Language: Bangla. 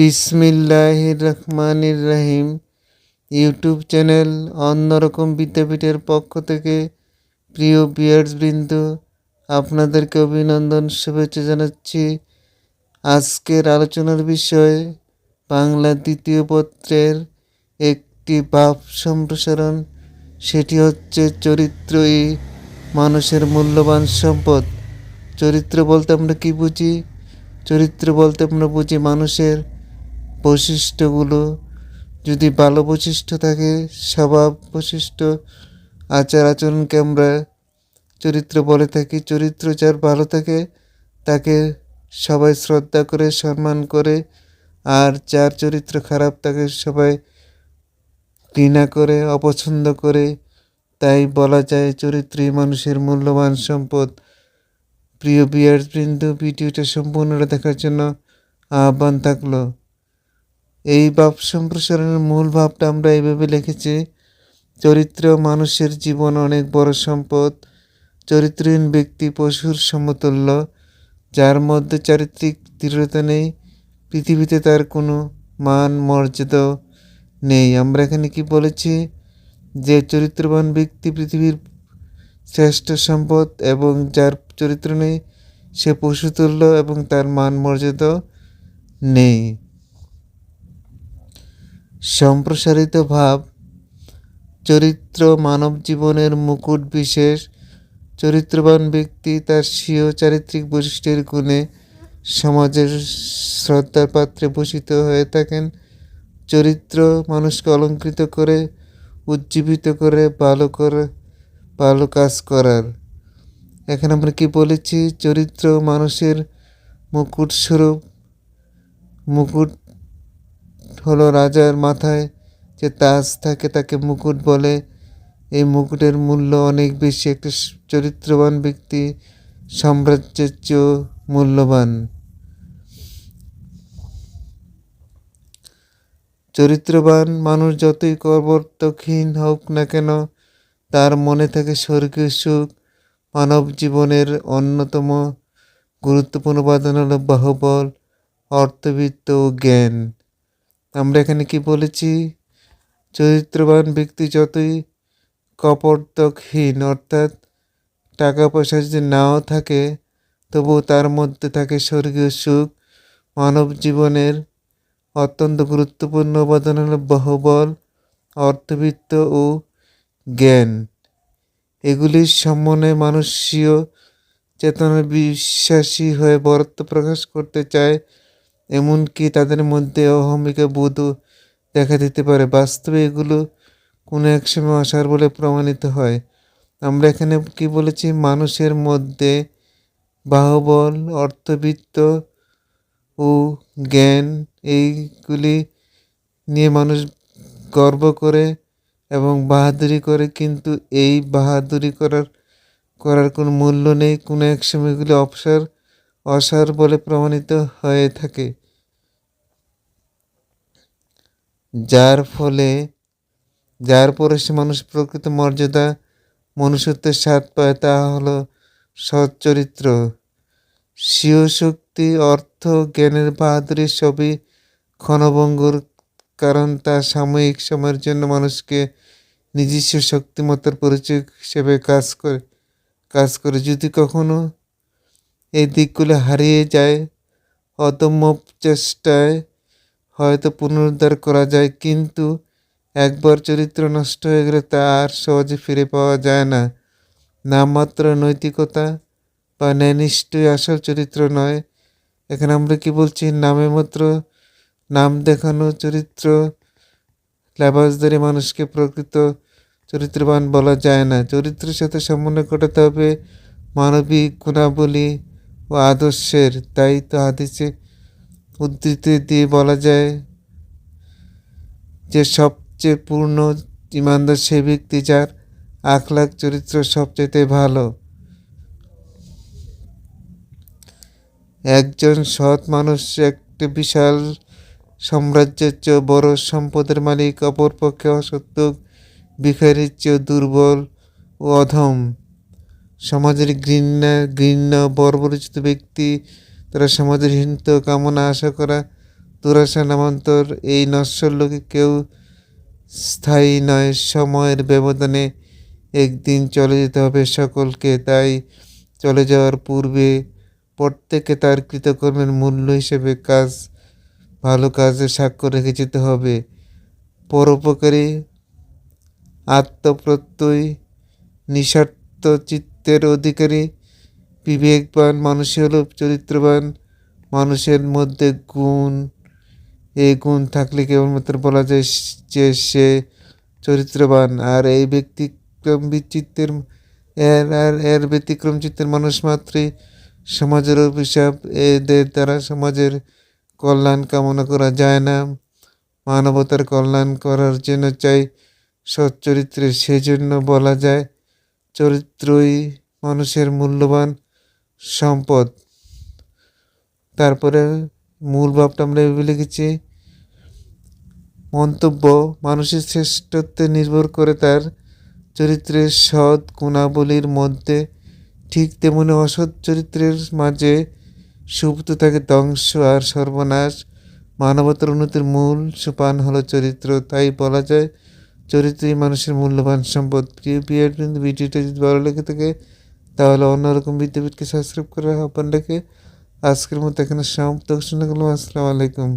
বিসমিল্লাহ রহমানির রহিম। ইউটিউব চ্যানেল অন্যরকম বিদ্যাপীঠের পক্ষ থেকে প্রিয় বিয়ার্সবৃন্দ আপনাদেরকে অভিনন্দন, শুভেচ্ছা জানাচ্ছি। আজকের আলোচনার বিষয় বাংলা দ্বিতীয় পত্রের একটি ভাব সম্প্রসারণ। সেটি হচ্ছে চরিত্রই মানুষের মূল্যবান সম্পদ। চরিত্র বলতে আমরা কি বুঝি? চরিত্র বলতে আমরা বুঝি মানুষের বৈশিষ্ট্যগুলো যদি ভালো বৈশিষ্ট্য থাকে, স্বভাব বৈশিষ্ট্য, আচার আচরণকে আমরা চরিত্র বলে থাকি, চরিত্র যার ভালো থাকে, তাকে সবাই শ্রদ্ধা করে, সম্মান করে, আর যার চরিত্র খারাপ তাকে সবাই ঘৃণা করে, অপছন্দ করে। তাই বলা যায় চরিত্রই মানুষের মূল্যবান সম্পদ। প্রিয় বিয়ার্সবৃন্দ ভিডিওটা সম্পূর্ণটা দেখার জন্য আহ্বান থাকল। এই ভাব সম্প্রসারণের মূল ভাবটা আমরা এইভাবে লিখেছি, চরিত্র মানুষের জীবন অনেক বড় সম্পদ, চরিত্রহীন ব্যক্তি পশুর সমতুল্য, যার মধ্যে চারিত্রিক দৃঢ়তা নেই, পৃথিবীতে তার কোনো মান মর্যাদা নেই। আমরা এখানে কি বলেছি? যে চরিত্রবান ব্যক্তি পৃথিবীর শ্রেষ্ঠ সম্পদ এবং যার চরিত্র নেই, সে পশুতুল্য এবং তার মান মর্যাদা নেই। সম্প্রসারিত ভাব, চরিত্র মানব জীবনের মুকুট বিশেষ, চরিত্রবান ব্যক্তি তার স্বীয় চারিত্রিক বৈশিষ্ট্যের গুণে সমাজের শ্রদ্ধার পাত্রে ভূষিত হয়ে থাকেন। চরিত্র মানুষকে অলঙ্কৃত করে, উজ্জীবিত করে, ভালো করে, ভালো কাজ করার। এখানে আমরা কি বলেছি? চরিত্র মানুষের মুকুট স্বরূপ মুকুট হলো রাজার মাথায় যে তাজ থাকে তাকে মুকুট বলে। এই মুকুটের মূল্য অনেক বেশি। একটা চরিত্রবান ব্যক্তি সাম্রাজ্যের চেয়েও মূল্যবান। চরিত্রবান মানুষ যতই কর্বর্তকহীন হোক না কেন, তার মনে থাকে স্বর্গীয় সুখ। মানব জীবনের অন্যতম গুরুত্বপূর্ণ উপাদান হলো বাহুবল, অর্থবিত্ত ও জ্ঞান। আমরা এখানে কি বলেছি? চরিত্রবান ব্যক্তি যতই কপর্তকহীন অর্থাৎ টাকা পয়সা যদি নাও থাকে তবু তার মধ্যে থাকে স্বর্গীয় সুখ। মানব জীবনের অত্যন্ত গুরুত্বপূর্ণ উপাদান হল বাহুবল, অর্থবিত্ত ও জ্ঞান। এগুলির সম্মানে মানুষীয় চেতনা বিশ্বাসী হয়ে বরত্ব প্রকাশ করতে চায় এমনকি তাদের মধ্যে অহমিকা বোধও দেখা দিতে পারে। বাস্তবে এগুলো কোনো এক সময় আসার বলে প্রমাণিত হয়। আমরা এখানে কি বলেছি? মানুষের মধ্যে বাহুবল, অর্থবিত্ত ও জ্ঞান, এইগুলি নিয়ে মানুষ গর্ব করে এবং বাহাদুরি করে, কিন্তু এই বাহাদুরি করার করার কোনো মূল্য নেই। কোনো এক সময় এগুলি অবসর অসার বলে প্রমাণিত হয়ে থাকে। যার ফলে, যার পরে সে মানুষ প্রকৃত মর্যাদা, মনুষ্যত্বের স্বাদ পায়, তা হলো সৎ চরিত্র স্বীয় শক্তি, অর্থ, জ্ঞানের বাহাদুরি সবই ক্ষণভঙ্গুর কারণ, তা সাময়িক সময়ের জন্য মানুষকে নিজস্ব শক্তিমত্তার পরিচয় হিসেবে কাজ করে কাজ করে। যদি কখনো এই দিকগুলো হারিয়ে যায়, অদম্য চেষ্টায় হয়তো পুনরুদ্ধার করা যায়, কিন্তু একবার চরিত্র নষ্ট হয়ে গেলে তা আর সহজে ফিরে পাওয়া যায় না। নামমাত্র নৈতিকতা বা ন্যায়নিষ্ঠই আসল চরিত্র নয়। এখানে আমরা কি বলছি? নামে মাত্র নাম দেখানো চরিত্র লেবাসদারি মানুষকে প্রকৃত চরিত্রবান বলা যায় না। চরিত্রের সাথে সমন্বয় ঘটাতে হবে মানবিক গুণাবলী ও আদর্শের। তাই তো হাদিসে উদ্ধৃতি দিয়ে বলা যায় যে সবচেয়ে পূর্ণ ইমানদার সে ব্যক্তি যার আখলাখ চরিত্র সবচেয়ে ভালো। একজন সৎ মানুষ একটি বিশাল সাম্রাজ্যের চেয়ে বড় সম্পদের মালিক, অপরপক্ষে অসত্য ভিখারির চেয়েও দুর্বল ও অধম। সমাজের ঘৃণা ঘৃণ্য, বর্বরচিত ব্যক্তি তারা সমাজের হিন্ত কামনা আশা করা দুরাশা নামান্তর এই নশ্বর লোকে কেউ স্থায়ী নয়। সময়ের ব্যবধানে একদিন চলে যেতে হবে সকলকে, তাই চলে যাওয়ার পূর্বে প্রত্যেকে তার কৃতকর্মের মূল্য হিসেবে কাজ, ভালো কাজে সাক্ষ্য রেখে যেতে হবে। পরোপকারী আত্মপ্রত্যয় নিঃস্বার্থ চিত্তের অধিকারী বিবেকবান মানুষই হল চরিত্রবান, মানুষের মধ্যে গুণ। এই গুণ থাকলে কেবলমাত্র বলা যায় যে সে চরিত্রবান। আর এই ব্যতিক্রম বিচিত্রের, এর, আর এর ব্যতিক্রম চিত্তের মানুষ মাত্রই সমাজের অভিশাপ। এদের দ্বারা সমাজের কল্যাণ কামনা করা যায় না। মানবতার কল্যাণ করার জন্য চাই সচ্চরিত্রে সেজন্য বলা যায় চরিত্রই মানুষের মূল্যবান। সম্পদ। তারপরে মূল ভাবটা আমরা এভাবে লিখেছি, মন্তব্য মানুষের শ্রেষ্ঠত্বে নির্ভর করে তার চরিত্রের সৎ গুণাবলীর মধ্যে ঠিক তেমনি অসৎ চরিত্রের মাঝে সুপ্ত থাকে ধ্বংস আর সর্বনাশ। মানবতার উন্নতির মূল সোপান হলো চরিত্র। তাই বলা যায়, চরিত্রই মানুষের মূল্যবান সম্পদ। প্রিয় কিন্তু ভিডিওটা যদি ভালো লেগে থাকে তাহলে অন্যরকম বিদ্যাপীঠকে সাবস্ক্রাইব করার আহ্বান রেখে আজকের মতো এখানে সমাপ্ত ঘোষণা করলাম আসসালামু আলাইকুম